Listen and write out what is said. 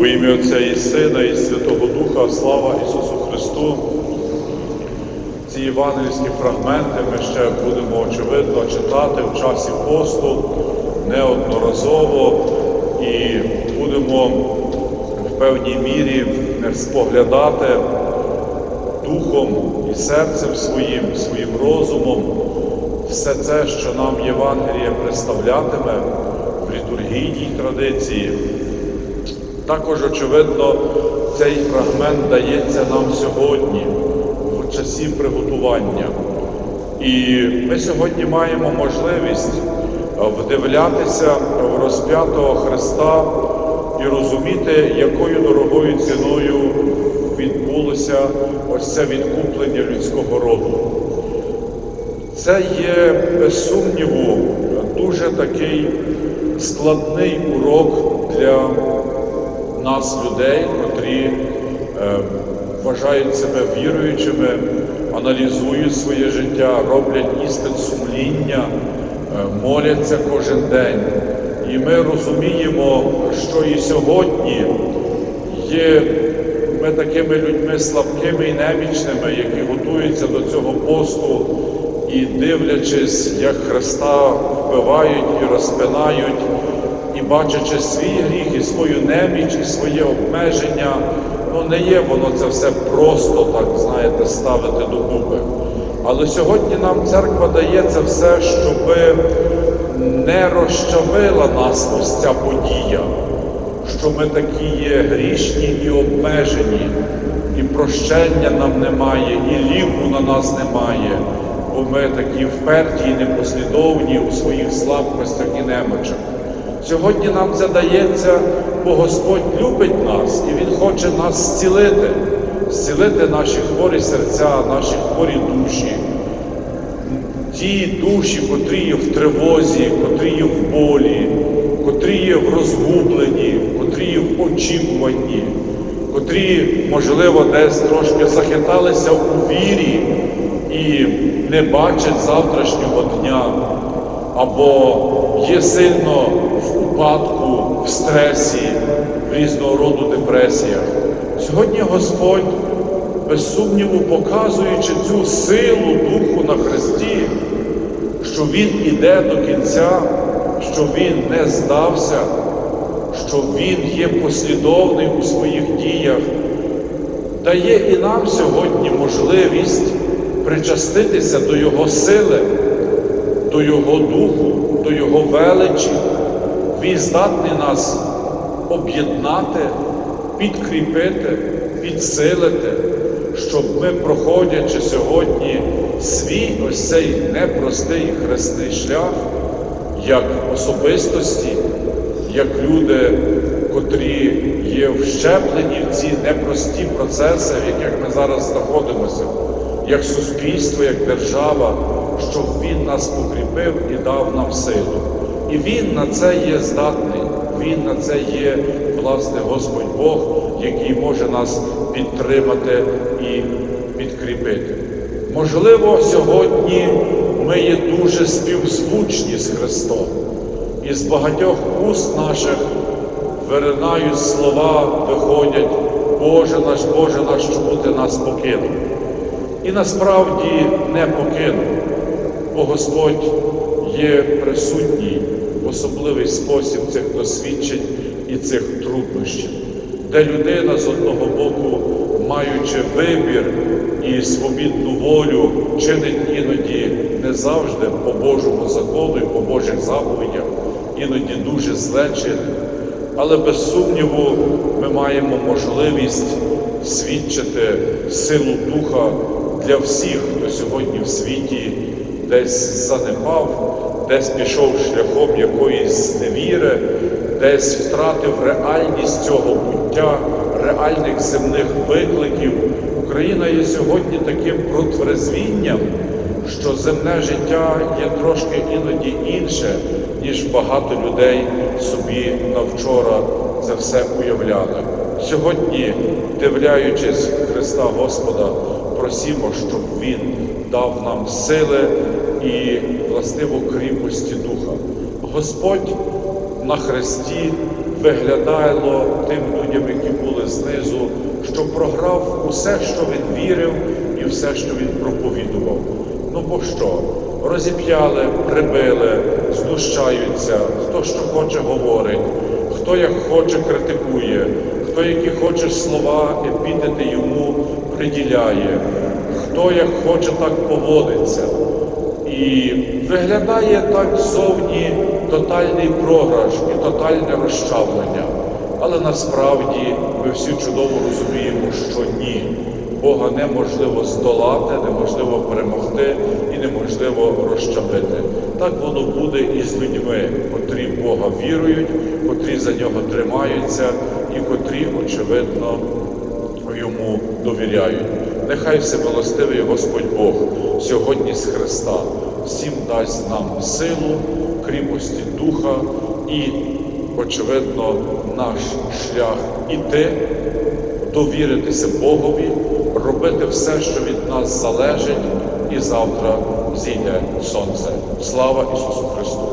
У ім'я Отця і Сина, і Святого Духа, слава Ісусу Христу. Ці євангельські фрагменти ми ще будемо очевидно читати в часі посту неодноразово і будемо в певній мірі споглядати духом і серцем своїм, своїм розумом все це, що нам Євангеліє представлятиме в літургійній традиції. Також, очевидно, цей фрагмент дається нам сьогодні, в часі приготування. І ми сьогодні маємо можливість вдивлятися в розп'ятого Христа і розуміти, якою дорогою ціною відбулося ось це відкуплення людського роду. Це є, без сумніву, дуже такий складний урок для нас, людей, котрі е, вважають себе віруючими, аналізують своє життя, роблять істин сумління, е, моляться кожен день. І ми розуміємо, що і сьогодні є ми такими людьми слабкими і немічними, які готуються до цього посту і дивлячись, як Христа вбивають і розпинають, бачачи свій гріх, і свою неміч, і своє обмеження, ну не є воно це все просто, так знаєте, ставити докупи. Але сьогодні нам церква дає це все, щоб не розчавила нас ось ця подія, що ми такі є грішні і обмежені, і прощення нам немає, і ліку на нас немає, бо ми такі вперті і непослідовні у своїх слабкостях і немочах. Сьогодні нам це дається, бо Господь любить нас і Він хоче нас зцілити, зцілити наші хворі серця, наші хворі душі, ті душі, котрі є в тривозі, котрі є в болі, котрі є в розгубленні, котрі є в очікуванні, котрі, можливо, десь трошки захиталися у вірі і не бачать завтрашнього дня, або є сильно в упадку, в стресі, в різного роду депресіях. Сьогодні Господь, без сумніву, показуючи цю силу Духу на Христі, що Він іде до кінця, що Він не здався, що Він є послідовний у своїх діях, дає і нам сьогодні можливість причаститися до Його сили, до Його духу, до Його величі. Він здатний нас об'єднати, підкріпити, підсилити, щоб ми, проходячи сьогодні свій ось цей непростий хресний шлях, як особистості, як люди, котрі є вщеплені в ці непрості процеси, в яких ми зараз знаходимося, як суспільство, як держава, щоб Він нас покріпив і дав нам силу. І Він на це є здатний, Він на це є, власне, Господь Бог, який може нас підтримати і підкріпити. Можливо, сьогодні ми є дуже співзвучні з Христом, і з багатьох уст наших виринають слова, виходять, Боже наш, Боже наш, чому ти нас покинув. І насправді не покинув, бо Господь є присутній в особливий спосіб цих досвідчень і цих труднощів, де людина з одного боку, маючи вибір і свобідну волю, чинить іноді не завжди по Божому закону і по Божих заповідях, іноді дуже зле чинить. Але без сумніву ми маємо можливість свідчити силу Духа для всіх, хто сьогодні в світі десь занепав, десь пішов шляхом якоїсь невіри, десь втратив реальність цього буття, реальних земних викликів. Україна є сьогодні таким протверзвінням, що земне життя є трошки іноді інше, ніж багато людей собі навчора це все уявляли. Сьогодні, дивляючись Христа Господа, просімо, щоб Він дав нам сили і властиво кріпості духа. Господь на хресті виглядало тим людям, які були знизу, що програв усе, що він вірив, і все, що він проповідував. Ну бо що? Розіп'яли, прибили, знущаються, хто що хоче говорить, хто як хоче критикує, хто які хоче слова, епітети йому приділяє, хто як хоче так поводиться. І виглядає так зовні тотальний програш і тотальне розчавлення. Але насправді ми всі чудово розуміємо, що ні. Бога неможливо здолати, неможливо перемогти і неможливо розчавити. Так воно буде і з людьми, котрі в Бога вірують, котрі за нього тримаються і котрі, очевидно, йому довіряють. Нехай всемилостивий Господь Бог сьогодні з Христа всім дасть нам силу, кріпості духа і, очевидно, наш шлях іти, довіритися Богові, робити все, що від нас залежить, і завтра зійде сонце. Слава Ісусу Христу!